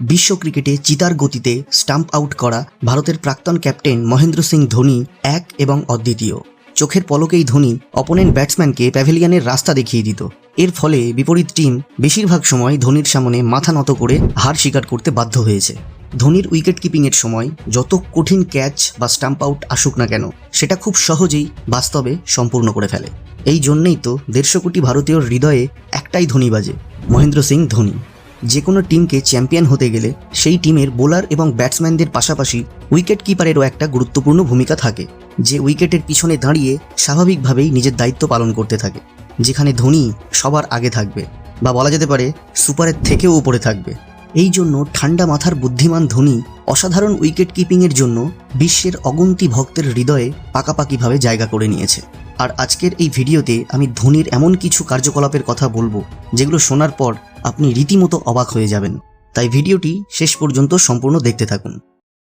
বিশ্ব ক্রিকেটে চিতার গতিতে স্টাম্প আউট করা ভারতের প্রাক্তন ক্যাপ্টেন মহেন্দ্র সিং ধোনি এক এবং অদ্বিতীয়। চোখের পলকেই ধোনি অপোনেন্ট ব্যাটসম্যানকে প্যাভিলিয়নের রাস্তা দেখিয়ে দিত। এর ফলে বিপরীত টিম বেশিরভাগ সময় ধোনির সামনে মাথা নত করে হার স্বীকার করতে বাধ্য হয়েছে। ধোনির উইকেট কিপিংয়ের সময় যত কঠিন ক্যাচ বা স্টাম্প আউট আসুক না কেন, সেটা খুব সহজেই বাস্তবে সম্পূর্ণ করে ফেলে। এই জন্যেই তো দেড়শো কোটি ভারতীয়র হৃদয়ে একটাই ধোনি বাজে, মহেন্দ্র সিং ধোনি। যে কোনো টিমকে চ্যাম্পিয়ন হতে গেলে সেই টিমের বোলার এবং ব্যাটসম্যানদের পাশাপাশি উইকেট কিপারেরও একটা গুরুত্বপূর্ণ ভূমিকা থাকে, যে উইকেটের পিছনে দাঁড়িয়ে স্বাভাবিকভাবেই নিজের দায়িত্ব পালন করতে থাকে, যেখানে ধোনি সবার আগে থাকবে বা বলা যেতে পারে সুপারের থেকেও উপরে থাকবে। এই জন্য ঠান্ডা মাথার বুদ্ধিমান ধোনি অসাধারণ উইকেট কিপিংয়ের জন্য বিশ্বের অগন্তি ভক্তের হৃদয়ে পাকাপাকিভাবে জায়গা করে নিয়েছে। আর আজকের এই ভিডিওতে আমি ধোনির এমন কিছু কার্যকলাপের কথা বলব, যেগুলো শোনার পর আপনি রীতিমতো অবাক হয়ে যাবেন। তাই ভিডিওটি শেষ পর্যন্ত সম্পূর্ণ দেখতে থাকুন।